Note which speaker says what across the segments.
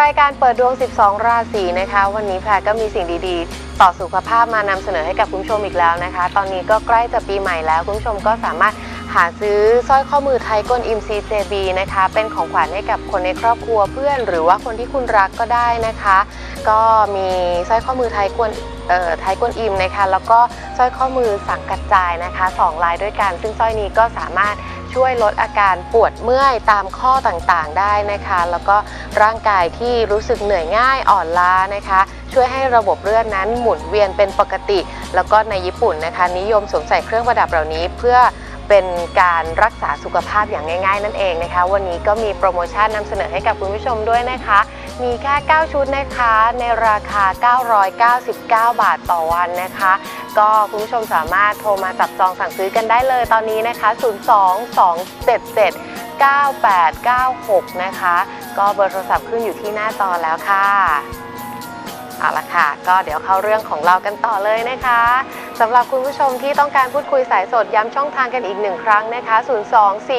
Speaker 1: รายการเปิดดวง 12 ราศีนะคะ วันนี้แพรก็มีสิ่งดีๆ ต่อสุขภาพมานำเสนอให้กับคุณผู้ชมอีกแล้วนะคะ ตอนนี้ก็ใกล้จะปีใหม่แล้ว คุณผู้ชมก็สามารถหาซื้อสร้อยข้อมือไทยก้นอิม CJB นะคะ เป็นของขวัญให้กับคนในครอบครัวเพื่อน หรือว่าคนที่คุณรักก็ได้นะคะ ก็มีสร้อยข้อมือไทยกวนเอ่อไทยกวนอิมนะคะ แล้วก็สร้อยข้อมือสังกัดจายนะคะสองลายด้วยกัน ซึ่งสร้อยนี้ก็สามารถ ช่วยลดอาการปวดเมื่อยตามข้อต่างๆ ได้นะคะ แล้วก็ร่างกายที่รู้สึกเหนื่อยง่ายอ่อนล้านะคะ ช่วยให้ระบบเลือดนั้นหมุนเวียนเป็นปกติ แล้วก็ในญี่ปุ่นนะคะ นิยมสวมใส่เครื่องประดับเหล่านี้เพื่อเป็นการรักษาสุขภาพอย่างง่าย ๆ นั่นเองนะคะ วันนี้ก็มีโปรโมชั่นนำเสนอให้กับคุณผู้ชมด้วยนะคะ มีแค่ 9 ชุดนะคะ ในราคา 999 บาทต่อวันนะคะ ก็คุณผู้ชมสามารถโทรมาจับจองสั่งซื้อกันได้เลยตอนนี้นะคะ 02 277 9896 นะคะ ก็เบอร์โทรศัพท์ขึ้นอยู่ที่หน้าจอแล้วค่ะเอาละค่ะ ก็เดี๋ยวเข้าเรื่องของเรากันต่อเลยนะคะสำหรับคุณผู้ชมที่ต้องการพูดคุยสายสดย้ำช่องทางกันอีกหนึ่งครั้งนะคะ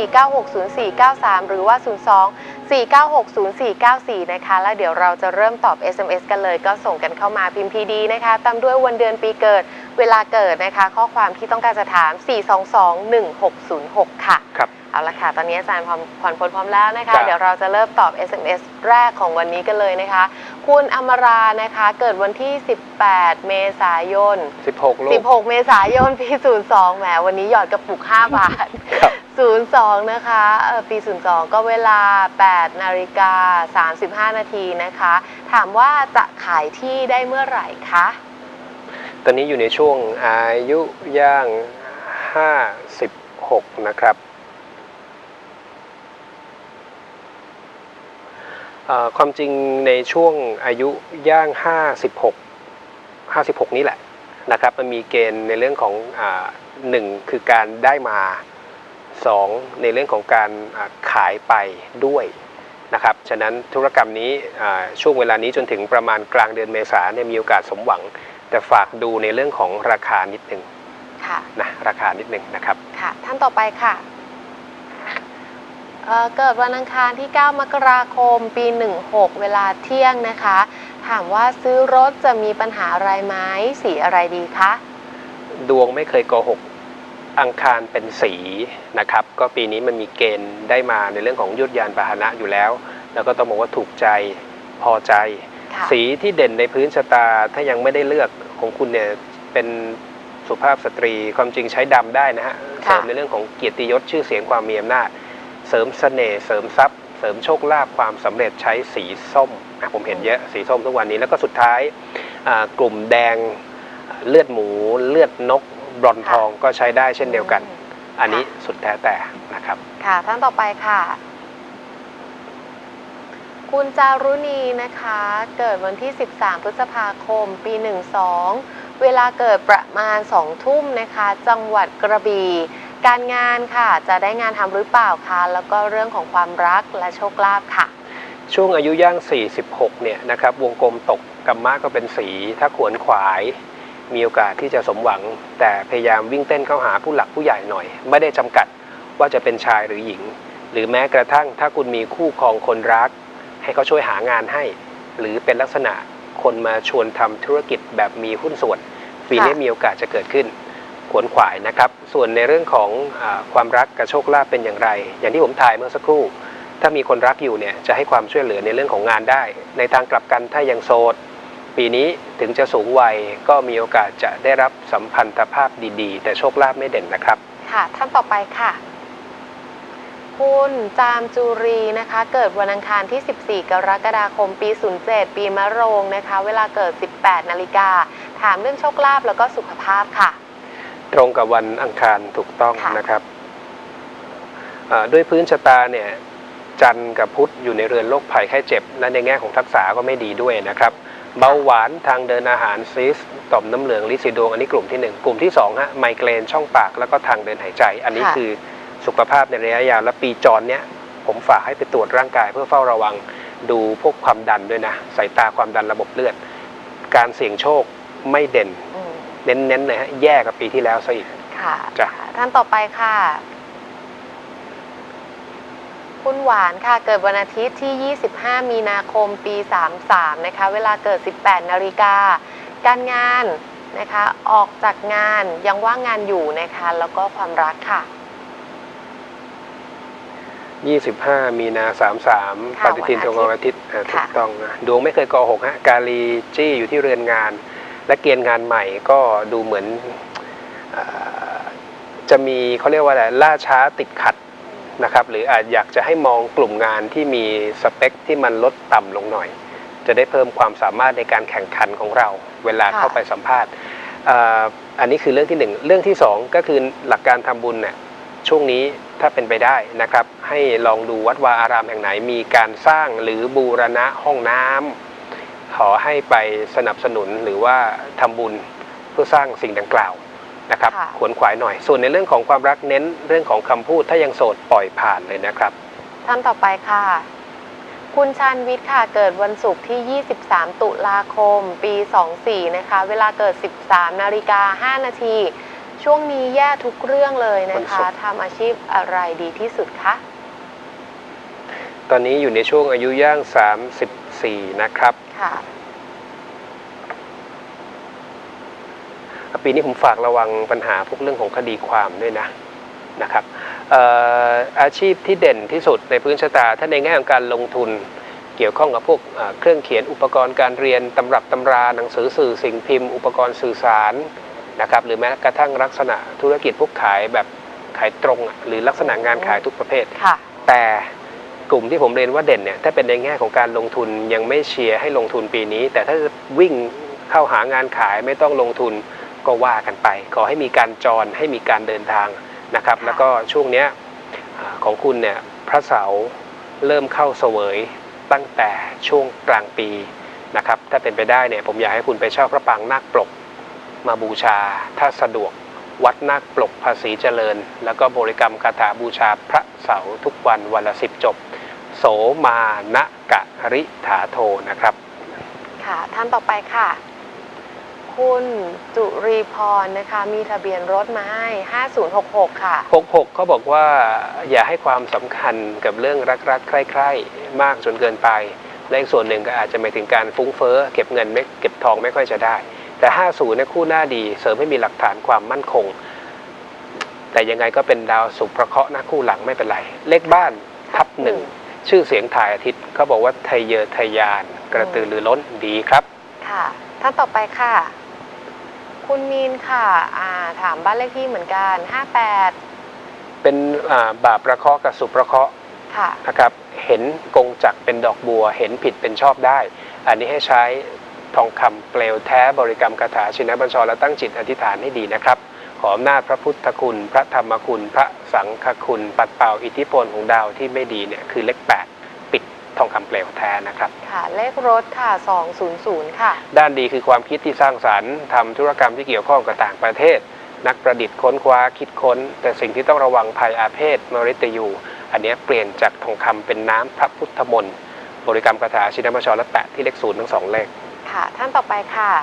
Speaker 1: 02-496-0493 หรือว่า 02 4960494 นะคะ แล้วเดี๋ยวเราจะเริ่มตอบ SMS กันเลย ก็ส่งกันเข้ามาพิมพ์พีดีนะคะตามด้วยวันเดือนปีเกิด เวลาเกิดนะคะ ข้อความที่ต้องการจะถาม 422-1606 ค่ะ
Speaker 2: ครับ
Speaker 1: เอาละค่ะ ตอนนี้อาจารย์พร้อมผ่อนปลนพร้อมแล้วนะคะ
Speaker 2: ครับ
Speaker 1: เดี๋ยวเราจะเริ่มตอบ SMS แรกของวันนี้กันเลยนะคะ คุณอมรานะคะ เกิดวันที่ 18 เมษายน
Speaker 2: 16 ลูก
Speaker 1: 16 เมษายน ปี 02 แหม วันนี้หยอดกระปุก 5 บาท
Speaker 2: ครับ
Speaker 1: 02 นะคะเออปี 02 ก็เวลา 8 นาฬิกา 35 นาทีนะคะ ถามว่าจะขายที่ได้เมื่อไหร่คะ
Speaker 2: ตอนนี้อยู่ในช่วงอายุย่าง 56 นะครับเอ่อ ความจริงในช่วงอายุย่าง 56 56 นี้แหละนะครับมันมีเกณฑ์ในเรื่องของอาหนึ่งคือการได้มาสองในเรื่องของการอ่าขายไปด้วยนะครับฉะนั้นธุรกรรมนี้อ่าช่วงเวลานี้จนถึงประมาณกลางเดือนเมษาเนี่ยมีโอกาสสมหวัง แต่ฝากดูในเรื่องของราคานิดหนึ่ง
Speaker 1: ค่ะ
Speaker 2: นะราคานิดหนึ่งนะครับ
Speaker 1: ค่ะท่านต่อไปค่ะ เอ่อเกิดวันอังคารที่ 9 มกราคม ปี 16 เวลาเที่ยงนะคะ ถามว่าซื้อรถจะมีปัญหาอะไรไหมสีอะไรดีคะ
Speaker 2: ดวงไม่เคยโกหก อังคารเป็นสีนะครับ ก็ปีนี้มันมีเกณฑ์ได้มาในเรื่องของยุทธยานพาหนะอยู่แล้ว แล้วก็ต้องบอกว่าถูกใจพอใจ
Speaker 1: ค่ะ
Speaker 2: สีที่เด่นในพื้นชะตาถ้ายังไม่ได้เลือกของคุณเนี่ยเป็นสุภาพสตรีความจริงใช้ดำได้นะฮะ
Speaker 1: ค่ะ
Speaker 2: เสริมในเรื่องของเกียรติยศชื่อเสียงความมีอำนาจ เสริมเสน่ห์เสริมทรัพย์ เสริมโชคลาภความสำเร็จใช้สีส้มอะผมเห็นเยอะสีส้มทุกวันนี้แล้วก็สุดท้ายอ่ากลุ่มแดงเลือดหมู เลือดนกบรอนทองก็ใช้ได้เช่นเดียวกัน อันนี้สุดแท้แต่นะครับ
Speaker 1: ค่ะท่านต่อไปค่ะ คุณจารุณีนะคะ เกิดวันที่ 13 พฤษภาคม ปี 12 เวลาเกิดประมาณ 2 ทุ่มนะคะ จังหวัดกระบี่ การงานค่ะ จะได้งานทำหรือเปล่าคะแล้วก็เรื่องของความรักและโชคลาภค่ะ
Speaker 2: ช่วงอายุย่าง 46 เนี่ยนะครับ วงกลมตกกรรมะก็เป็นสี ถ้าขวนขวาย มีโอกาสที่จะสมหวัง แต่พยายามวิ่งเต้นเข้าหาผู้หลักผู้ใหญ่หน่อย ไม่ได้จำกัดว่าจะเป็นชายหรือหญิง หรือแม้กระทั่งถ้าคุณมีคู่ครองคนรัก ให้เขาช่วยหางานให้ หรือเป็นลักษณะคนมาชวนทำธุรกิจแบบมีหุ้นส่วน ปีนี้
Speaker 1: ค่ะ
Speaker 2: มีโอกาสจะเกิดขึ้น ขวนขวายนะครับ ส่วนในเรื่องของอความรักกับโชคลาภเป็นอย่างไร อย่างที่ผมถ่ายเมื่อสักครู่ ถ้ามีคนรักอยู่เนี่ยจะให้ความช่วยเหลือในเรื่องของงานได้ ในทางกลับกันถ้ายังโสดปีนี้ถึงจะสูงวัยก็มีโอกาสจะได้รับสัมพันธภาพดีๆ แต่โชคลาภไม่เด่นนะครับ
Speaker 1: ค่ะ ท่านต่อไปค่ะ คุณจามจุรีนะคะ เกิดวันอังคารที่ 14 กรกฎาคม ปี 07 ปีมะโรงนะคะ เวลาเกิด 18 นาฬิกา ถามเรื่องโชคลาภแล้วก็สุขภาพค่ะ
Speaker 2: ตรงกับวันอังคารถูกต้อง
Speaker 1: ค่ะ
Speaker 2: นะครับอ่าด้วยพื้นชะตาเนี่ยจันทร์กับพุธอยู่ในเรือนโรคภัยไข้เจ็บ และในแง่ของทักษะก็ไม่ดีด้วยนะครับ เบาหวานทางเดินอาหารซีสต่อมน้ำเหลืองลิซิดวงอันนี้กลุ่มที่หนึ่งกลุ่มที่สองฮะไมเกรนช่องปากแล้วก็ทางเดินหายใจ อันนี้
Speaker 1: ค่ะ
Speaker 2: คือสุขภาพในระยะยาวและปีจรเนี้ยผมฝากให้ไปตรวจร่างกายเพื่อเฝ้าระวังดูพวกความดันด้วยนะสายตาความดันระบบเลือด การเสี่ยงโชคไม่เด่น
Speaker 1: อืม
Speaker 2: เน้นๆเลยฮะแย่กับปีที่แล้วซะอีก
Speaker 1: ค่ะ
Speaker 2: จ้ะ
Speaker 1: ท่านต่อไปค่ะคคุณหวานค่ะ เกิดวันอาทิตย์ที่ 25 มีนาคมปี 33 นะคะ เวลาเกิด 18 นาฬิกา การงานนะคะ ออกจากงานยังว่างงานอยู่นะคะ แล้วก็ความรักค่ะ
Speaker 2: 25 มีนา 33
Speaker 1: ค่ะ
Speaker 2: ปฏิทินตรงกับวันอาทิตย์อ่า
Speaker 1: ค่ะ
Speaker 2: ถูกต้องนะดวงไม่เคยโกหกฮะกาลีจี้อยู่ที่เรือนงาน และเกณฑ์งานใหม่ก็ดูเหมือนอ่าจะมีเขาเรียกว่าอะไรล่าช้าติดขัดนะครับ หรืออาจอยากจะให้มองกลุ่มงานที่มีสเปคที่มันลดต่ำลงหน่อย จะได้เพิ่มความสามารถในการแข่งขันของเรา เวลา
Speaker 1: ค่ะ
Speaker 2: เข้าไปสัมภาษณ์อ่าอันนี้คือเรื่องที่หนึ่งเรื่องที่สองก็คือหลักการทำบุญเนี่ยช่วงนี้ถ้าเป็นไปได้นะครับ ให้ลองดูวัดวาอารามแห่งไหนมีการสร้างหรือบูรณะห้องน้ำ ขอให้ไปสนับสนุนหรือว่าทำบุญเพื่อสร้างสิ่งดังกล่าวนะครับ
Speaker 1: ค่ะ
Speaker 2: ขวนขวายหน่อย ส่วนในเรื่องของความรักเน้นเรื่องของคำพูดถ้ายังโสดปล่อยผ่านเลยนะครับ
Speaker 1: ท่านต่อไปค่ะ คุณชานวิทย์ค่ะเกิดวันศุกร์ที่ 23 ตุลาคม ปี 24 นะคะ เวลาเกิด 13 นาฬิกา 5 นาที ช่วงนี้แย่ทุกเรื่องเลยนะ
Speaker 2: วันศุ
Speaker 1: คะ
Speaker 2: กร์
Speaker 1: ทำอาชีพอะไรดีที่สุดคะ
Speaker 2: ตอนนี้อยู่ในช่วงอายุย่าง 34 นะครับ
Speaker 1: ค่ะ
Speaker 2: ปีนี้ผมฝากระวังปัญหาพวกเรื่องของคดีความด้วยนะนะครับเอ่ออาชีพที่เด่นที่สุดในพื้นชะตา ถ้าในแง่ของการลงทุนเกี่ยวข้องกับพวกเอ่อเครื่องเขียนอุปกรณ์การเรียนตำรับตำราหนังสือสื่อสิ่งพิมพ์อุปกรณ์สื่อสารนะครับหรือแม้กระทั่งลักษณะธุรกิจพวกขายแบบขายตรงอะหรือลักษณะงานขายทุกประเภท
Speaker 1: ค่ะ
Speaker 2: แต่ กลุ่มที่ผมเรียนว่าเด่นเนี่ยถ้าเป็นในแง่ของการลงทุนยังไม่เชียร์ให้ลงทุนปีนี้ แต่ถ้าจะวิ่งเข้าหางานขายไม่ต้องลงทุนก็ว่ากันไป ขอให้มีการจรให้มีการเดินทางนะครับ
Speaker 1: ค่ะ
Speaker 2: แล้วก็ช่วงเนี้ยอ่าของคุณเนี่ยพระเสาร์เริ่มเข้าเสวยตั้งแต่ช่วงกลางปีนะครับถ้าเป็นไปได้เนี่ยผมอยากให้คุณไปเช่าพระปรางนาคปลกมาบูชาถ้าสะดวก วัดนาคปลกภาษีเจริญ แล้วก็บริกรรมคาถาบูชาพระเสาร์ทุกวันวันละสิบจบ โสมานะกะริถาโทนะครับ
Speaker 1: ค่ะท่านต่อไปค่ะ คุณจุรีพรนะคะ มีทะเบียนรถมาให้ 5066 ค่ะ
Speaker 2: 66เขาบอกว่าอย่าให้ความสำคัญกับเรื่องรักๆ ใคร่ๆ มากจนเกินไปและอีกส่วนหนึ่งก็อาจจะหมายถึงการฟุ้งเฟ้อเก็บเงินไม่เก็บทองไม่ค่อยจะได้ แต่ 50เนี่ยคู่หน้าดี เสริมให้มีหลักฐานความมั่นคง แต่ยังไงก็เป็นดาวสุขประเคราะห์นะคู่หลังไม่เป็นไร เลขบ้านทับหนึ่งชื่อเสียงถ่ายอาทิตย์เขาบอกว่าทะเยอทะยาน กระตือรือร้นดีครับ
Speaker 1: ค่ะท่านต่อไปค่ะ คุณมีนค่ะอ่าถามบ้านเลขที่เหมือนกัน 58
Speaker 2: เป็นอ่าบาปประเคราะห์กับสุขประเคราะห์
Speaker 1: ค่ะ
Speaker 2: นะครับ เห็นกงจักรเป็นดอกบัว เห็นผิดเป็นชอบได้ อันนี้ให้ใช้ ทองคำเปลวแท้บริกรรมคาถาชินบัญชรและตั้งจิตอธิษฐานให้ดีนะครับ ขออำนาจพระพุทธคุณ พระธรรมคุณ พระสังฆคุณ ปัดเป่าอิทธิพลของดาวที่ไม่ดีเนี่ยคือเลข 8 ปิดทองคำเปลวแท้นะครับ
Speaker 1: ค่ะ เลขรถค่ะ 200 ค่ะ
Speaker 2: ด้านดีคือความคิดที่สร้างสรรค์ทำธุรกรรมที่เกี่ยวข้องกับต่างประเทศ นักประดิษฐ์ค้นคว้าคิดค้น แต่สิ่งที่ต้องระวังภัยอาเพศมฤตยู อันเนี้ยเปลี่ยนจากทองคำเป็นน้ำพระพุทธมนต์บริกรรมคาถาชินบัญชรและแปะที่เลขศูนย์ทั้งสองเลข
Speaker 1: ค่ะ ท่านต่อไปค่ะ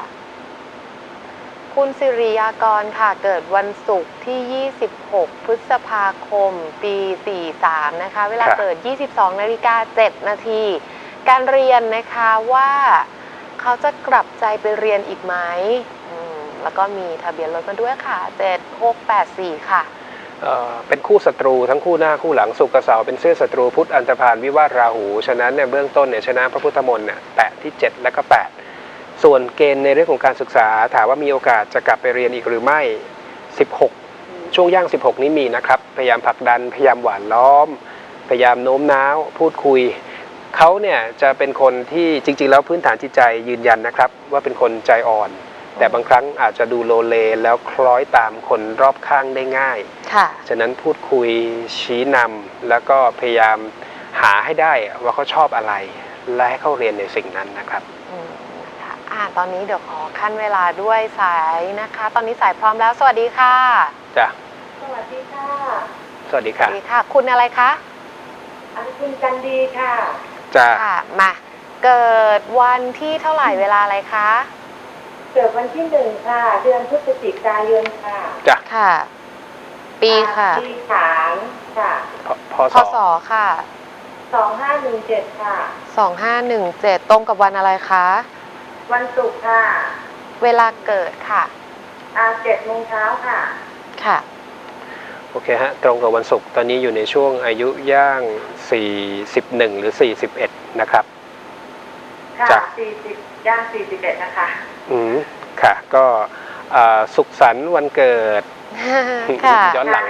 Speaker 1: คุณสิริยากรค่ะ เกิดวันศุกร์ที่ 26 พฤษภาคม ปี 43 นะคะ เวลา
Speaker 2: ครับ
Speaker 1: เกิด 22นาฬิกา7นาที การเรียนนะคะว่าเขาจะกลับใจไปเรียนอีกไหมอืมแล้วก็มีทะเบียนรถมาด้วยค่ะ 7684 ค่ะ
Speaker 2: เอ่อเป็นคู่ศัตรูทั้งคู่หน้าคู่หลังสุกร์กับเสาร์เป็นเสื้อศัตรูพุทธอันตรพานวิวาทราหู ฉะนั้นเนี่ยเบื้องต้นเนี่ยชนะพระพุทธมนต์เนี่ยแปะที่ 7 และก็ 8 ส่วนเกณฑ์ในเรื่องของการศึกษา ถามว่ามีโอกาสจะกลับไปเรียนอีกหรือไม่ 16 ช่วงย่าง 16 นี้มีนะครับ พยายามผลักดัน พยายามหวานล้อม พยายามโน้มน้าว พูดคุย เขาเนี่ยจะเป็นคนที่จริง ๆ แล้วพื้นฐานจิตใจยืนยันนะครับ ว่าเป็นคนใจอ่อน แต่บางครั้งอาจจะดูโลเลแล้วคล้อยตามคนรอบข้างได้ง่าย
Speaker 1: ค่ะ
Speaker 2: ฉะนั้นพูดคุยชี้นำแล้วก็พยายามหาให้ได้ว่าเขาชอบอะไร และให้เขาเรียนในสิ่งนั้นนะครับ
Speaker 1: อืมนะคะอ่าตอนนี้เดี๋ยวขอขั้นเวลาด้วยสายนะคะ ตอนนี้สายพร้อมแล้ว สวัสดีค่ะ
Speaker 2: จ้ะ
Speaker 3: สวัสดีค่ะ
Speaker 2: สวัสดี
Speaker 1: ส
Speaker 2: ค่ะ
Speaker 1: วัสดีค่ะ คุณอะไรคะ
Speaker 3: อันคุณกันดีค่ะ
Speaker 2: จ้ะ
Speaker 1: ค่ะ มา เกิดวันที่เท่าไหร่เวลาอะไรคะ
Speaker 3: เกิดวันที่หนึ่งค่ะ เดือนพฤศจิกายนค่ะ
Speaker 2: จ้ะ
Speaker 1: ค่ะ ปีค่ะ
Speaker 3: ปีขานค่ะ
Speaker 2: พพ
Speaker 1: พ
Speaker 2: ศ
Speaker 1: ศค่ะ
Speaker 3: สองห้าหนึ่งเจ็ดค่ะ
Speaker 1: 2517 ตรงกับวันอะไรคะ
Speaker 3: วันศุกร์ค่ะ
Speaker 1: เวลาเกิดค่ะ
Speaker 3: อ่าเจ็ดโมงเช้าค่ะ
Speaker 1: ค่ะ
Speaker 2: โอเคฮะ ตรงกับวันศุกร์ตอนนี้อยู่ในช่วงอายุย่าง 41 หรือ 41 นะครับ
Speaker 3: ค่ะ
Speaker 2: จ้ะ
Speaker 3: สี่สิบย่างสี่สิบเอ็ดนะคะ
Speaker 2: อืมค่ะ ก็อ่าสุขสันต์วันเกิด
Speaker 1: ค่ะ
Speaker 2: ย้อนหลัง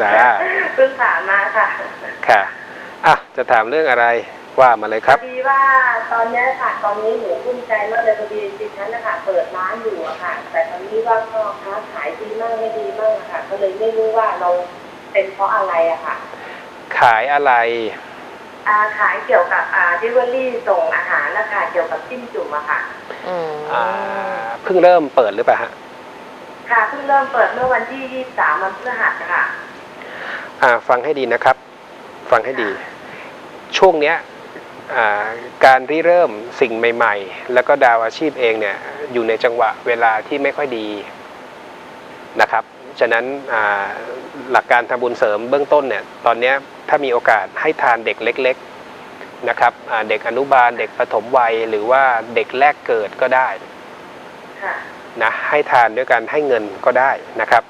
Speaker 2: จ้า
Speaker 3: เพิ่งผ่านมาค่ะ
Speaker 2: ค่ะ อะ จะถามเรื่องอะไร ว่ามาเลยครับ
Speaker 3: พอดีว่าตอนเนี้ยค่ะตอนนี้หนูภูมิใจมากเลยพอดีดิฉันนะคะเปิดร้านอยู่อะค่ะ แต่ตอนนี้ว่าก็ค้าขายดีมากไม่ดีมากอะค่ะ ก็เลยไม่รู้ว่าเราเป็นเพราะอะไรอะค่ะ
Speaker 2: ขายอะไร
Speaker 3: อ่าขายเกี่ยวกับอ่าดิวอรี่ส่งอาหารนะคะเกี่ยวกับจิ้มจุ่มอะค่ะ
Speaker 1: อืม
Speaker 2: อ่าเพิ่งเริ่มเปิดหรือเปล่าฮะ
Speaker 3: ค่ะเพิ่งเริ่มเปิดเมื่อวันที่ 23วันพฤหัสค่ะ
Speaker 2: อ่า ฟังให้ดีนะครับ ฟังให้ดี ช่วงเนี้ยอ่า การริเริ่มสิ่งใหม่ ๆ แล้วก็ดาวอาชีพเองเนี่ยอยู่ในจังหวะเวลาที่ไม่ค่อยดีนะครับ ฉะนั้นอ่าหลักการทำบุญเสริมเบื้องต้นเนี่ยตอนเนี้ยถ้ามีโอกาสให้ทานเด็กเล็กๆนะครับอ่าเด็กอนุบาลเด็กปฐมวัยหรือว่าเด็กแรกเกิดก็ได้
Speaker 3: ค่ะ
Speaker 2: นะให้ทานด้วยการให้เงินก็ได้นะครับ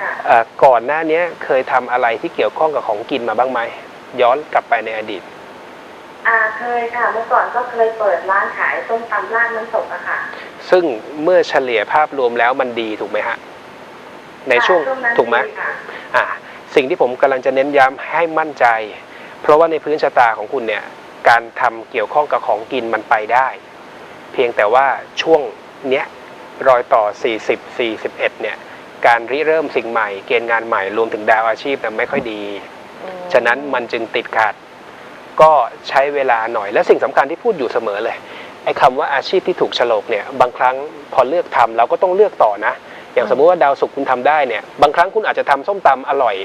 Speaker 3: ค่ะ
Speaker 2: เอ่อก่อนหน้านี้เคยทำอะไรที่เกี่ยวข้องกับของกินมาบ้างไหมย้อนกลับไปในอดีต
Speaker 3: อ่าเคยค่ะเมื่อก่อนก็เคยเปิดร้านขายส้มตำราดน้ำตกอะค่ะ
Speaker 2: ซึ่งเมื่อเฉลี่ยภาพรวมแล้วมันดีถูกไหมฮะในช่วง
Speaker 3: ค่ะนั้น
Speaker 2: ถูกไหม
Speaker 3: ดีค่ะ
Speaker 2: อ่าสิ่งที่ผมกำลังจะเน้นย้ำให้มั่นใจ เพราะว่าในพื้นชะตาของคุณเนี่ยการทำเกี่ยวข้องกับของกินมันไปได้ เพียงแต่ว่าช่วงเนี้ยรอยต่อ 40 41เนี่ยการริเริ่มสิ่งใหม่ เกณฑ์งานใหม่รวมถึงดาวอาชีพเนี่ยไม่ค่อยดี
Speaker 1: อืม
Speaker 2: ฉะนั้นมันจึงติดขัด ก็ใช้เวลาหน่อย และสิ่งสำคัญที่พูดอยู่เสมอเลยไอ้คำว่าอาชีพที่ถูกโฉลกเนี่ยบางครั้งพอเลือกทำเราก็ต้องเลือกต่อนะ อย่างสมมุติว่าดาวสุกร์คุณทำได้เนี่ยบางครั้งคุณอาจจะทำส้มตำอร่อย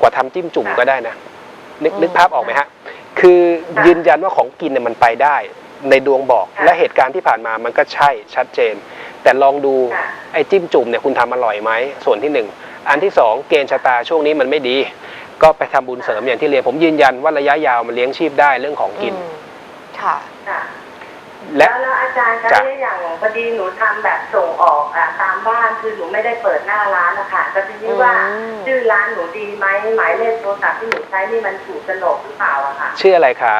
Speaker 2: กว่าทำจิ้มจุ่มก็ได้นะนึกนึกภาพออกไหมฮะคือยืนยันว่าของกินเนี่ยมันไปได้ ในดวงบอกและเหตุการณ์ที่ผ่านมามันก็ใช่ชัดเจน แต่ลองดู
Speaker 3: ค่ะ
Speaker 2: ไอ้จิ้มจุ่มเนี่ยคุณทำอร่อยไหมส่วนที่หนึ่งอันที่สองเกณฑ์ชะตาช่วงนี้มันไม่ดี ก็ไปทำบุญเสริมอย่างที่เรียนผมยืนยันว่าระยะยาวมันเลี้ยงชีพได้เรื่องของกิน
Speaker 1: อืมค่ะ
Speaker 3: ค่ะ
Speaker 2: และ
Speaker 3: แล้วแล้วอาจารย์คะ
Speaker 2: จ้ะ
Speaker 3: เนี่ยอย่างพอดีหนูทำแบบส่งออกอะตามบ้านคือหนูไม่ได้เปิดหน้าร้านนะคะแต่ทีนี้ว่า
Speaker 1: อืม
Speaker 3: ชื่อร้านหนูดีไหมหมายเลขโทรศัพท์ที่หนูใช้นี่มันถูกโฉลกหรือเปล่าอะค่ะ
Speaker 2: ชื่ออะไรคะ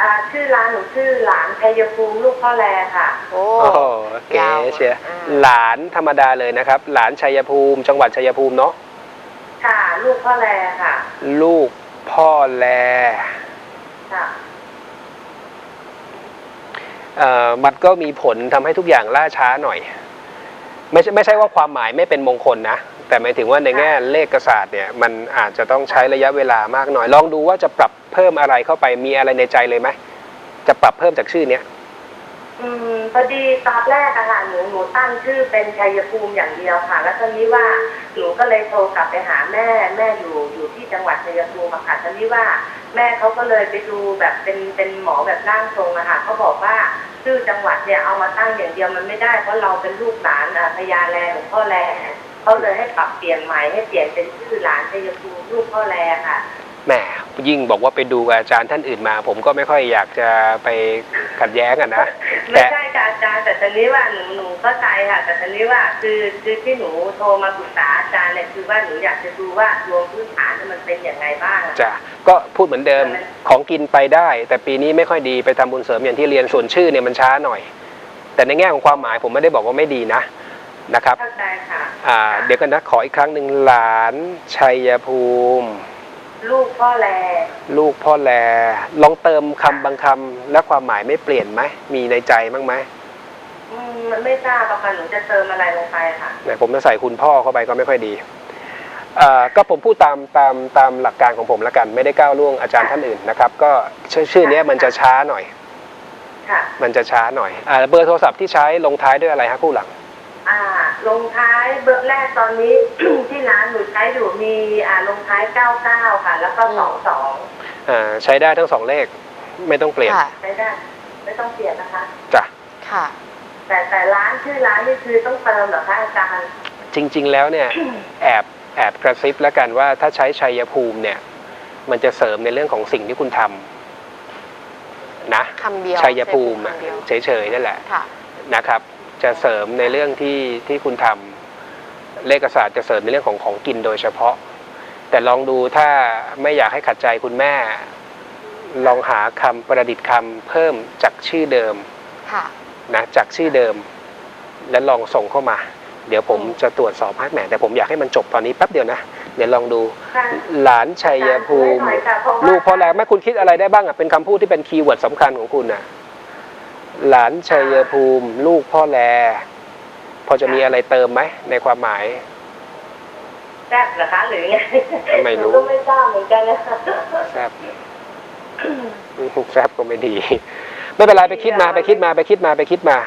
Speaker 3: อ่าชื่อร้านหนูชื่อหลานชัยภูมิลูกพ่อแลค่ะ
Speaker 1: โอ้
Speaker 2: โอ้โหเก๋
Speaker 1: ยาว
Speaker 2: เชีย
Speaker 1: อ่า
Speaker 2: หลานธรรมดาเลยนะครับ หลานชัยภูมิ จังหวัดชัยภูมิเนาะ
Speaker 3: ค่ะ ลูกพ่อแลค่ะ
Speaker 2: ลูกพ่อแล
Speaker 3: ค่ะ
Speaker 2: เอ่อมันก็มีผลทำให้ทุกอย่างล่าช้าหน่อย ไม่ใช่ไม่ใช่ว่าความหมายไม่เป็นมงคลนะ แต่หมายถึงว่าในแง่เลขศาสตร์เนี่ย มันอาจจะต้องใช้ระยะเวลามากหน่อย ลองดูว่าจะปรับเพิ่มอะไรเข้าไปมีอะไรในใจเลยไหมจะปรับเพิ่มจากชื่อเนี้ย
Speaker 3: อืมพอดีตอนแรกอะค่ะหนูหนูตั้งชื่อเป็นชัยภูมิอย่างเดียวค่ะ แล้วตอนนี้ว่าหนูก็เลยโทรกลับไปหาแม่แม่อยู่อยู่ที่จังหวัดชัยภูมิอะค่ะตอนนี้ว่าแม่เขาก็เลยไปดูแบบเป็นเป็นหมอแบบร่างทรงอะค่ะเขาบอกว่าชื่อจังหวัดเนี่ยเอามาตั้งอย่างเดียวมันไม่ได้เพราะเราเป็นลูกหลานอะพญาแลหลวงพ่อแลเขาเลยให้ปรับเปลี่ยนใหม่ให้เปลี่ยนเป็นชื่อหลานชัยภูมิลูกพ่อแลค่ะ
Speaker 2: แหม ยิ่งบอกว่าไปดูกับอาจารย์ท่านอื่นมา ผมก็ไม่ค่อยอยากจะไปขัดแย้งอะนะ
Speaker 3: ไม่ใช่ค่ะอาจารย์แต่ตอนนี้ว่าหนูหนูเข้าใจค่ะ แต่ตอนนี้ว่าคือคือที่หนูโทรมาปรึกษาอาจารย์เนี่ยคือว่าหนูอยากจะดูว่าดวงพื้นฐานเนี่ยมันเป็นอย่างไรบ้างอะ
Speaker 2: จ้ะก็พูดเหมือนเดิมของกินไปได้ แต่ปีนี้ไม่ค่อยดีไปทำบุญเสริมอย่างที่เรียนส่วนชื่อเนี่ยมันช้าหน่อย แต่ในแง่ของความหมายผมไม่ได้บอกว่าไม่ดีนะนะครับ
Speaker 3: เข้าใจค่ะ
Speaker 2: อ่าเดี๋ยวกันนะขออีกครั้งหนึ่งหลานชัยภูมิ
Speaker 3: ลูกพ่อแล
Speaker 2: ลูกพ่อแล ลองเติมคำบางคำและความหมายไม่เปลี่ยนไหมมีในใจบ้างไหม
Speaker 3: อืมมันไม่ทราบอะค่ะหนูจะเติมอะไรลงไปค่ะ
Speaker 2: ไหนผมจะใส่คุณพ่อเข้าไปก็ไม่ค่อยดีอ่าก็ผมพูดตามตามตามหลักการของผมแล้วกัน ไม่ได้ก้าวล่วงอาจารย์ท่านอื่นนะครับ ก็ชื่อชื่อเนี้ยมันจะช้าหน่อย
Speaker 3: ค่ะ
Speaker 2: มันจะช้าหน่อยอ่าเบอร์โทรศัพท์ที่ใช้ลงท้ายด้วยอะไรฮะคู่หลัง
Speaker 3: อ่าลงท้ายเบอร์แรกตอนนี้ ที่ร้านหนูใช้อยู่มีอ่าลงท้ายเก้าเก้าค่ะ แล้วก็สองสอง
Speaker 2: อ่าใช้ได้ทั้งสองเลขไม่ต้องเปลี่ยน
Speaker 1: ค่ะ
Speaker 3: ใช้ได้ ไม่ต้องเปลี่ยนนะคะ
Speaker 2: จ้ะ
Speaker 1: ค่ะ
Speaker 3: แต่แต่ร้านชื่อร้านนี่คือต้องเติมเหรอคะอาจารย์
Speaker 2: จริง ๆ แล้วเนี่ยแอบแอบกระซิบแล้วกันว่าถ้าใช้ชัยภูมิเนี่ยมันจะเสริมในเรื่องของสิ่งที่คุณทำนะ
Speaker 1: คำเดียว
Speaker 2: ชัยภูมิ
Speaker 1: คำเดียว
Speaker 2: เฉยๆนั่นแหละ
Speaker 1: ค่ะ
Speaker 2: นะครับ จะเสริมในเรื่องที่ที่คุณทำเลขศาสตร์จะเสริมในเรื่องของของกินโดยเฉพาะ แต่ลองดูถ้าไม่อยากให้ขัดใจคุณแม่ ลองหาคำประดิษฐ์คำเพิ่มจากชื่อเดิม
Speaker 1: ค่ะ
Speaker 2: นะจากชื่อเดิม แล้วลองส่งเข้ามา เดี๋ยวผม
Speaker 1: อืม
Speaker 2: จะตรวจสอบให้แหมแต่ผมอยากให้มันจบตอนนี้แป๊บเดียวนะเดี๋ยวลองดู
Speaker 3: ค่ะ
Speaker 2: หลานชัยภูมิ
Speaker 3: หน่อยค่ะเพราะว่า
Speaker 2: ลูกพ่อแรงแม่คุณคิดอะไรได้บ้างอะเป็นคำพูดที่เป็นคีย์เวิร์ดสำคัญของคุณน่ะ หลานชัยภูมิ ลูกพ่อแล พอจะมีอะไรเติมไหมในความหมาย
Speaker 3: แซ่บเหรอคะหรือไง
Speaker 2: ไม่รู้
Speaker 3: หนูก็ไม่ทราบเหมือนกันนะคะ
Speaker 2: แซบแซบก็ไม่ดี ไม่เป็นไรไปคิดมาไปคิดมาไปคิดมาไปคิดมา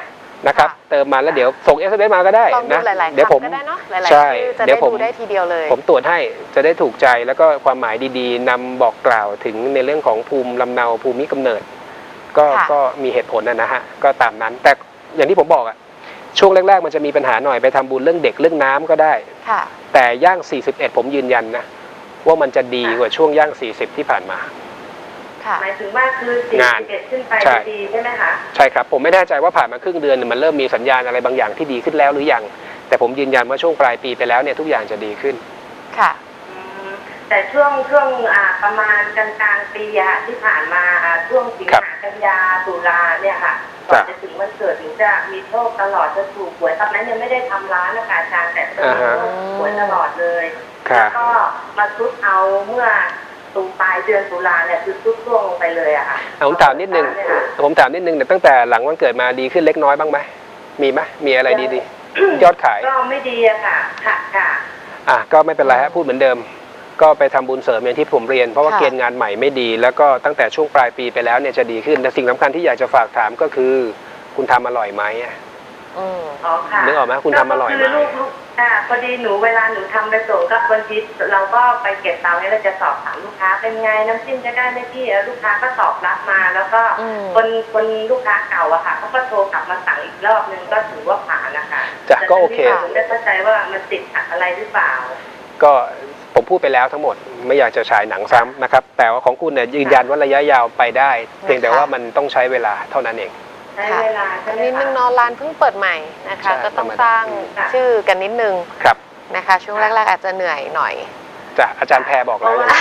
Speaker 2: นะครับ
Speaker 1: ค่ะ
Speaker 2: เติมมาแล้วเดี๋ยวส่งเอสเมาก็ได้
Speaker 1: ต้องดู
Speaker 2: นะ
Speaker 1: หลายๆ
Speaker 2: เดี๋ยวผม
Speaker 1: คำก็ได้เนาะหลายๆ
Speaker 2: ใช่
Speaker 1: ชื่อจะ
Speaker 2: เดี๋
Speaker 1: ได้
Speaker 2: ยวผม
Speaker 1: ดูได้ทีเดียวเลย
Speaker 2: ผมตรวจให้จะได้ถูกใจแล้วก็ความหมายดีๆนำบอกกล่าวถึงในเรื่องของภูมิลำเนาภูมิกำเนิด ก็
Speaker 1: ค่ะ
Speaker 2: ก็มีเหตุผลนะนะฮะก็ตามนั้น แต่อย่างที่ผมบอกอะช่วงแรก ๆ มันจะมีปัญหาหน่อยไปทำบุญเรื่องเด็กเรื่องน้ำก็ได้
Speaker 1: ค่ะ
Speaker 2: แต่ย่าง 41 ผมยืนยันนะ ว่ามันจะดีกว่าช่วงย่าง 40 ที่ผ่านมา
Speaker 1: ค่ะ
Speaker 3: หมายถึงว่าคือสี่
Speaker 2: งาน
Speaker 3: สิบเอ็ดขึ้นไป
Speaker 2: ใช่
Speaker 3: จะดีใช่ไหมคะ
Speaker 2: ใช่ครับ ผมไม่แน่ใจว่าผ่านมาครึ่งเดือนเนี่ยมันเริ่มมีสัญญาณอะไรบางอย่างที่ดีขึ้นแล้วหรือยัง แต่ผมยืนยันว่าช่วงปลายปีไปแล้วเนี่ยทุกอย่างจะดีขึ้น
Speaker 1: ค่ะ
Speaker 3: อืมแต่ช่วงช่วงอ่าประมาณกลางกลางๆปีอะที่ผ่านมาอ่าช่วงสิง
Speaker 2: ครับ
Speaker 3: หา กันยาตุลาเนี่ยค่ะก่อน
Speaker 2: จ้ะ
Speaker 3: จะถึงวันเกิดถึงจะมีโชคตลอดจะถูกหวยตอนนั้นยังไม่ได้ทำร้านนะคะอาจารย์แต่ก็มี
Speaker 2: อ่าฮะ
Speaker 3: โชคหวยตลอดเลย
Speaker 2: ค่ะ
Speaker 3: แล้วก็มาซุดเอาเมื่อตุปลายเดือนตุลาเนี่ยคือซุดช่วงลงไปเลยอะค่ะ
Speaker 2: อะผมถามนิดนึง
Speaker 3: เยค่ะ
Speaker 2: ผมถามนิดนึงแต่ตั้งแต่หลังวันเกิดมาดีขึ้นเล็กน้อยบ้างไหมมีไหมมีอะไรดีๆยอดขาย
Speaker 3: ก็ไม่ดีอะค่ะค่ะค่ะ
Speaker 2: อะก็ไม่เป็นไรฮะพูดเหมือนเดิม ก็ไปทำบุญเสริมอย่างที่ผมเรียน เพราะว่า
Speaker 1: ค่ะ
Speaker 2: เกณฑ์งานใหม่ไม่ดี แล้วก็ตั้งแต่ช่วงปลายปีไปแล้วเนี่ยจะดีขึ้นแต่สิ่งสำคัญที่อยากจะฝากถามก็คือ คุณทำอร่อยไหมอะ
Speaker 1: อืม
Speaker 3: อ๋อค่ะ
Speaker 2: นึกออกไหมคุณทำอร่อยไหม
Speaker 3: ก็คืลูกๆอ่าพอดีหนูเวลาหนูทำไปส่งก็บางทีเราก็ไปเก็บเตาเนี่ยเราจะสอบถามลูกค้าเป็นไงน้ำจิ้มจะได้ไหมพี่แล้วลูกค้าก็ตอบรับมา แล้วก็
Speaker 1: อืม
Speaker 3: คนคนลูกค้าเก่าอะค่ะเขาก็โทรกลับมาสั่งอีกรอบนึงก็ถือว่าผ่านนะคะ
Speaker 2: จ้ะก็โอเค
Speaker 3: แต่ทีนี้ผมไม่เข้าใจว่ามันติดขัดอะไรหรือเปล่า
Speaker 2: ก็ ผมพูดไปแล้วทั้งหมดไม่อยากจะฉายหนังซ้ำนะครับ แต่ว่าของคุณเนี่ยยืนยันว่าระยะยาวไปได้ เพียงแต่ว่ามันต้องใช้เวลาเท่านั้นเอง
Speaker 3: ใช้เวลาใช่ไหม
Speaker 1: นิดนึง
Speaker 3: คะ
Speaker 1: เนอนร้านเพิ่งเปิดใหม่นะคะ
Speaker 2: ใช่
Speaker 1: ก็ต้อง
Speaker 2: ธรรมดา
Speaker 1: สร้าง
Speaker 3: ค่ะ
Speaker 1: ชื่อกันนิดนึง
Speaker 2: ครับ
Speaker 1: นะคะ ช่วงแรกๆอาจจะเหนื่อยหน่อย
Speaker 2: จ้ะอาจารย์แพรบอก
Speaker 3: เพ
Speaker 2: แล้ว
Speaker 3: ราะว่า
Speaker 2: นะ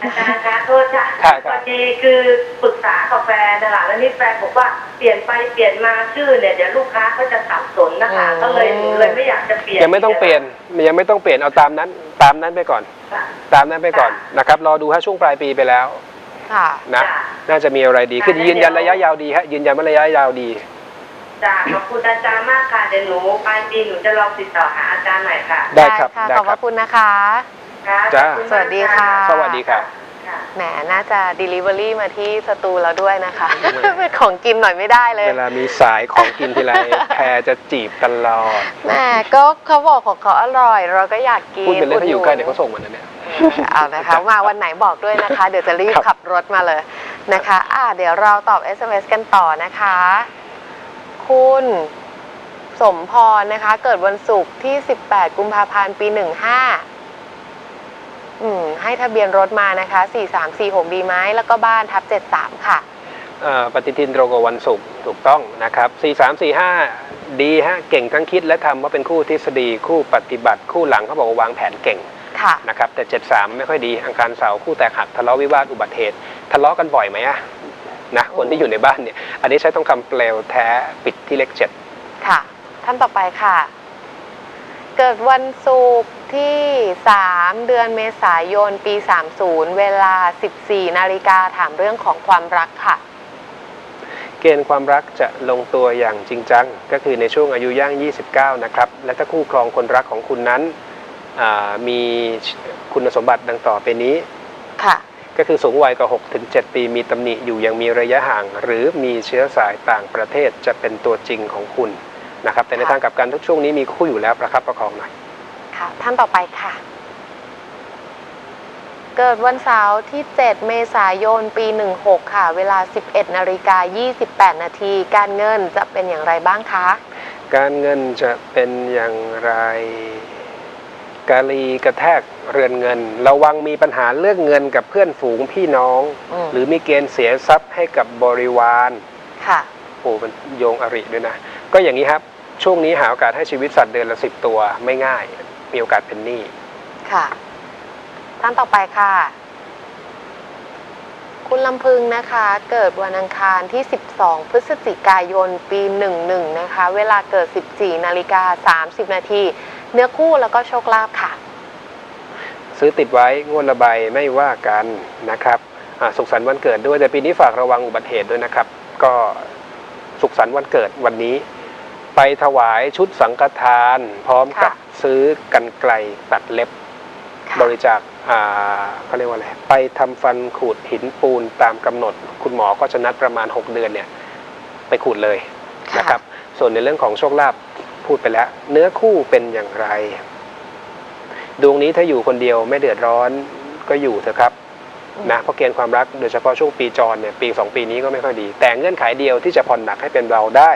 Speaker 3: อาจารย์คะโทษค่ะ
Speaker 2: ค่ะครับ
Speaker 3: พอดีคือปรึกษากับแฟนนะคะแล้วนี่แฟนบอกว่าเปลี่ยนไปเปลี่ยนมาชื่อเนี่ยเดี๋ยวลูกค้าก็จะสับสนนะคะ
Speaker 1: อืม
Speaker 3: ก็เลยหนูเลยไม่อยากจะเปลี่ยน
Speaker 2: ยังไม่ต้องเปลี่ยนยังไม่ต้องเปลี่ยนเอาตามนั้น ตามนั้นไปก่อน
Speaker 3: ค่ะ
Speaker 2: ตามนั้นไปก่อนนะครับ รอดูฮะช่วงปลายปีไปแล้ว
Speaker 1: ค่ะ
Speaker 2: นะ
Speaker 3: จ้ะ
Speaker 2: น่าจะมีอะไรดีขึ้น
Speaker 3: ค่ะ
Speaker 2: ยืนยันระยะยาวดีฮะยืนยันว่าระยะยาวดี
Speaker 3: จ้าขอบคุณอาจารย์มากค่ะเดี๋ยวหนูปลายปีหนูจะลองติดต่อหาอาจารย์ใหม่ค่ะ
Speaker 2: ได้ครับ
Speaker 1: ค่ะ
Speaker 2: ได้
Speaker 1: ขอบ
Speaker 2: ค
Speaker 1: พ
Speaker 2: รับ
Speaker 1: ระคุณนะคะ
Speaker 3: ค่ะ
Speaker 2: จ้า
Speaker 3: ขอบณมาก
Speaker 1: สวัสดีค่ะ
Speaker 2: สวัสดีครับ
Speaker 3: ค่ะ
Speaker 1: แหมน่าจะ Delivery มาที่สตูแล้วด้วยนะคะ เป็นของกินหน่อยไม่ได้เลย
Speaker 2: เวลามีสายของกินทีไร แพรจะจีบตลอด
Speaker 1: แหมก็เขาบอกของเขาอร่อย เราก็อยากกิน
Speaker 2: พูดเป็นเล่นถ้าอยู่ใกล้
Speaker 1: ดห
Speaker 2: เดี๋ยวเขาส่งมานะเนี่ย
Speaker 1: เอานะคะมาวันไหนบอกด้วยนะคะ เดี๋ยวจะรีบ
Speaker 2: ครับ
Speaker 1: ขับรถมาเลยนะคะอ่าเดี๋ยวเราตอบ SMS กันต่อนะคะ คุณสมพรนะคะ เกิดวันศุกร์ที่ 18 กุมภาพันธ์ ปี 15 อืมให้ทะเบียนรถมานะคะ 4346 ดีไหมแล้วก็บ้านทับ 73 ค่ะ
Speaker 2: เอ่อปฏิทินตรงกับวันศุกร์ถูกต้องนะครับ 4 3 4 5 ดีฮะเก่งทั้งคิดและทำว่าเป็นคู่ทฤษฎีคู่ปฏิบัติคู่หลังเขาบอกว่าวางแผนเก่ง
Speaker 1: ค่ะ
Speaker 2: นะครับแต่ 73 ไม่ค่อยดีอังคารเสาร์คู่แตกหักทะเลาะวิวาทอุบัติเหตุทะเลาะกันบ่อยไหมอะนะคนที่อยู่ในบ้านเนี่ยอันนี้ใช้ต้องคำเปลวแท้ปิดที่เลขเจ็ด
Speaker 1: ค่ะ ท่านต่อไปค่ะ เกิดวันศุกร์ที่ 3 เดือนเมษายน ปี 30 เวลา 14 นาฬิกาถามเรื่องของความรักค่ะ
Speaker 2: เกณฑ์ความรักจะลงตัวอย่างจริงจัง ก็คือในช่วงอายุย่าง 29 นะครับ และถ้าคู่ครองคนรักของคุณนั้นอ่ามีคุณสมบัติดังต่อไปนี้
Speaker 1: ค่ะ
Speaker 2: ก็คือสูงวัยกว่า6ถึง7ปี มีตำหนิอยู่ยังมีระยะห่าง หรือมีเชื้อสายต่างประเทศจะเป็นตัวจริงของคุณ นะครับแต่ใน
Speaker 1: ค่ะ
Speaker 2: ทางกลับกันทุกช่วงนี้มีคู่อยู่แล้วประคับประคองหน่อย
Speaker 1: ค่ะท่านต่อไปค่ะ เกิดวันเสาร์ที่ 7 เมษายน ปี 16 ค่ะ เวลา 11นาฬิกา28 นาทีการเงินจะเป็นอย่างไรบ้างคะ
Speaker 2: การเงินจะเป็นอย่างไรกาลีกระแทกเรือนเงิน ระวังมีปัญหาเรื่องเงินกับเพื่อนฝูงพี่น้อง
Speaker 1: อืม
Speaker 2: หรือมีเกณฑ์เสียทรัพย์ให้กับบริวาร
Speaker 1: ค่ะ
Speaker 2: โอ้มันโยงอริด้วยนะ ก็อย่างนี้ครับ ช่วงนี้หาโอกาสให้ชีวิตสัตว์เดือนละสิบตัวไม่ง่าย มีโอกาสเป็นหนี้
Speaker 1: ค่ะ ท่านต่อไปค่ะ คุณลำพึงนะคะ เกิดวันอังคารที่ 12 พฤศจิกายน ปี 11 นะคะ เวลาเกิด 14 นาฬิกา 30 นาที เนื้อคู่แล้วก็โชคลาภค่ะ
Speaker 2: ซื้อติดไว้งวดละใบไม่ว่ากันนะครับอ่าสุขสันต์วันเกิดด้วยแต่ปีนี้ฝากระวังอุบัติเหตุด้วยนะครับ ก็สุขสันต์วันเกิดวันนี้ ไปถวายชุดสังฆทาน พร้อมกับ
Speaker 1: ค่ะ
Speaker 2: ซื้อกันไกลตัดเล็บ
Speaker 1: ค่ะ
Speaker 2: บริจาคอ่าเขาเรียกว่าอะไรไปทำฟันขูดหินปูนตามกำหนด คุณหมอก็จะนัดประมาณ 6 เดือนเนี่ยไปขูดเลยนะครับ ส่วนในเรื่องของโชคลาภพูดไปแล้ว เนื้อคู่เป็นอย่างไร ดวงนี้ถ้าอยู่คนเดียวไม่เดือดร้อนก็อยู่เถอะครับ
Speaker 1: อืม
Speaker 2: นะเพราะเกณฑ์ความรักโดยเฉพาะช่วงปีจรเนี่ยปีสองปีนี้ก็ไม่ค่อยดี แต่เงื่อนไขเดียวที่จะผ่อนหนักให้เป็นเราได้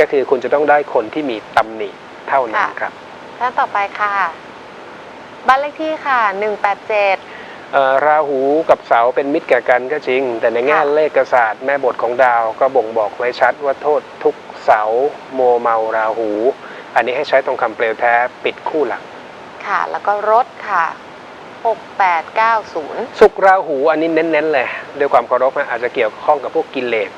Speaker 2: ก็คือคุณจะต้องได้คนที่มีตำหนิเท่านั้นครับ
Speaker 1: ท่านต่อไปค่ะ บ้านเลขที่ค่ะ 187
Speaker 2: เอ่อราหูกับเสาเป็นมิตรแก่กันก็จริง แต่ในแง่
Speaker 1: ค่ะ
Speaker 2: เลขศาสตร์แม่บทของดาวก็บ่งบอกไว้ชัดว่าโทษทุกเสาโมเมาราหู อันนี้ให้ใช้ตรงคำเปลวแท้ปิดคู่หลัก
Speaker 1: ค่ะ แล้วก็รถค่ะ 6890
Speaker 2: สุกราหูอันนี้เน้นๆเลยด้วยความเคารพนะอาจจะเกี่ยวข้องกับพวกกิเลส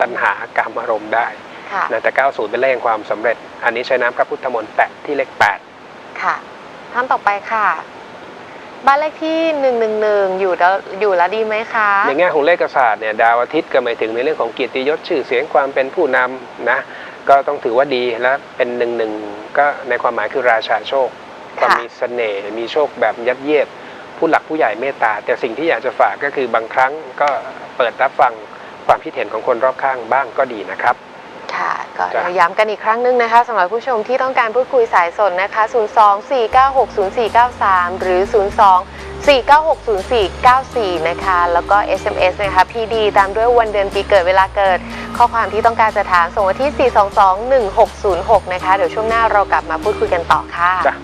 Speaker 2: ตัณหากามอารมณ์ได้
Speaker 1: ค่ะ
Speaker 2: นะแต่ 90 เป็นเลขแห่งความสำเร็จ อันนี้ใช้น้ำพระพุทธมนต์แปะที่เลข 8
Speaker 1: ค่ะท่านต่อไปค่ะ บ้านเลขที่ 111 อยู่แล้วอยู่แล้วดีไหมคะ
Speaker 2: ในแง่ของเลขศาสตร์เนี่ยดาวอาทิตย์ก็หมายถึงในเรื่องของเกียรติยศชื่อเสียงความเป็นผู้นำนะก็ต้องถือว่าดีและเป็นหนึ่งหนึ่งก็ในความหมายคือราชาโชคความ
Speaker 1: ค่ะ
Speaker 2: มีเสน่ห์มีโชคแบบยัดเยียดผู้หลักผู้ใหญ่เมตตา แต่สิ่งที่อยากจะฝากก็คือบางครั้งก็เปิดรับฟังความคิดเห็นของคนรอบข้างบ้างก็ดีนะครับ
Speaker 1: ค่ะก็
Speaker 2: จ้ะ
Speaker 1: เราย้ำกันอีกครั้งหนึงนะคะสำหรับผู้ชมที่ต้องการพูดคุยสายสดนะคะ 024960493 หรือ 02-4960494 นะคะ แล้วก็ SMS นะคะ PD ตามด้วยวันเดือนปีเกิดเวลาเกิด ข้อความที่ต้องการจะถามส่งมาที่ 4221606 นะคะ เดี๋ยวช่วงหน้าเรากลับมาพูดคุยกันต่อค่ะ
Speaker 2: จ้ะ